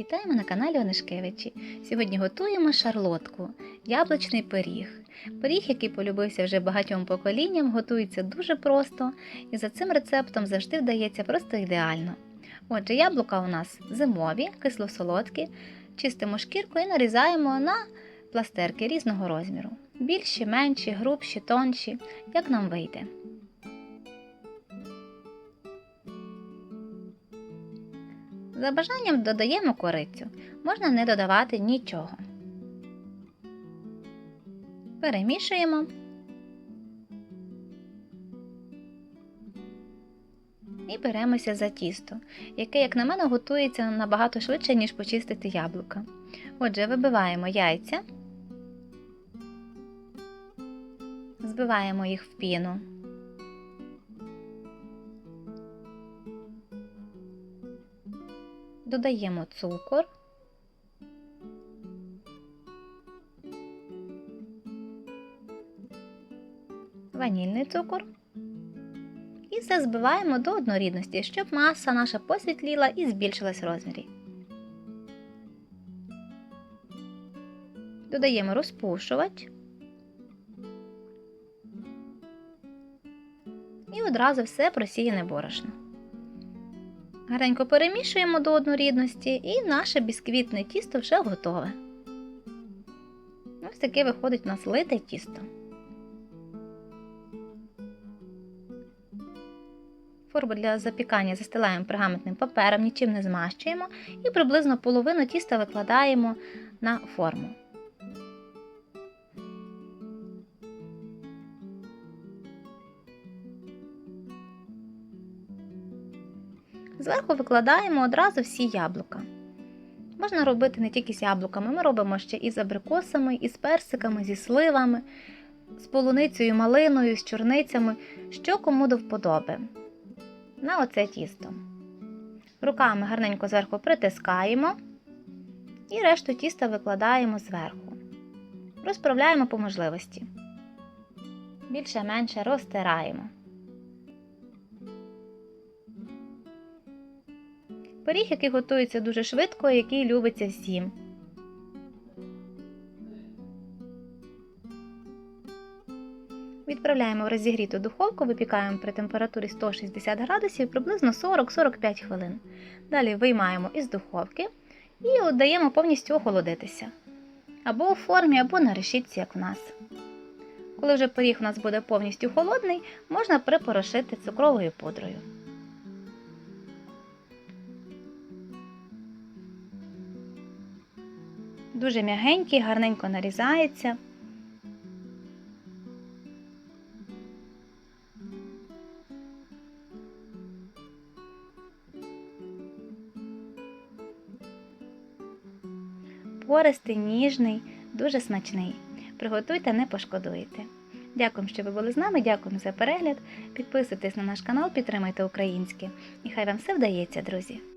Вітаємо на каналі Онишкевичі. Сьогодні готуємо шарлотку, яблучний пиріг. Пиріг, який полюбився вже багатьом поколінням, готується дуже просто і за цим рецептом завжди вдається просто ідеально. Отже, яблука у нас зимові, кисло-солодкі, чистимо шкірку і нарізаємо на пластерки різного розміру. Більші, менші, грубші, тонші, як нам вийде. За бажанням додаємо корицю. Можна не додавати нічого. Перемішуємо. І беремося за тісто, яке, як на мене, готується набагато швидше, ніж почистити яблука. Отже, вибиваємо яйця, збиваємо їх в піну. Додаємо цукор. Ванільний цукор. І все збиваємо до однорідності, щоб маса наша посвітліла і збільшилась в розмірі. Додаємо розпушувач. І одразу все просіяне борошно. Гарненько перемішуємо до однорідності і наше бісквітне тісто вже готове. Ось таке виходить у нас лите тісто. Форму для запікання застилаємо пергаментним папером, нічим не змащуємо і приблизно половину тіста викладаємо на форму. Зверху викладаємо одразу всі яблука. Можна робити не тільки з яблуками, ми робимо ще і з абрикосами, і з персиками, зі сливами, з полуницею, малиною, з чорницями, що кому до вподоби. На оце тісто. Руками гарненько зверху притискаємо і решту тіста викладаємо зверху. Розправляємо по можливості. Більше-менше розтираємо. Пиріг, який готується дуже швидко, і який любиться всім. Відправляємо в розігріту духовку, випікаємо при температурі 160 градусів приблизно 40-45 хвилин. Далі виймаємо із духовки і даємо повністю охолодитися. Або у формі, або на решітці, як в нас. Коли вже пиріг у нас буде повністю холодний, можна припорошити цукровою пудрою. Дуже м'ягенький, гарненько нарізається. Пористий, ніжний, дуже смачний. Приготуйте, не пошкодуєте. Дякую, що ви були з нами, дякую за перегляд. Підписуйтесь на наш канал, підтримайте українське. І хай вам все вдається, друзі!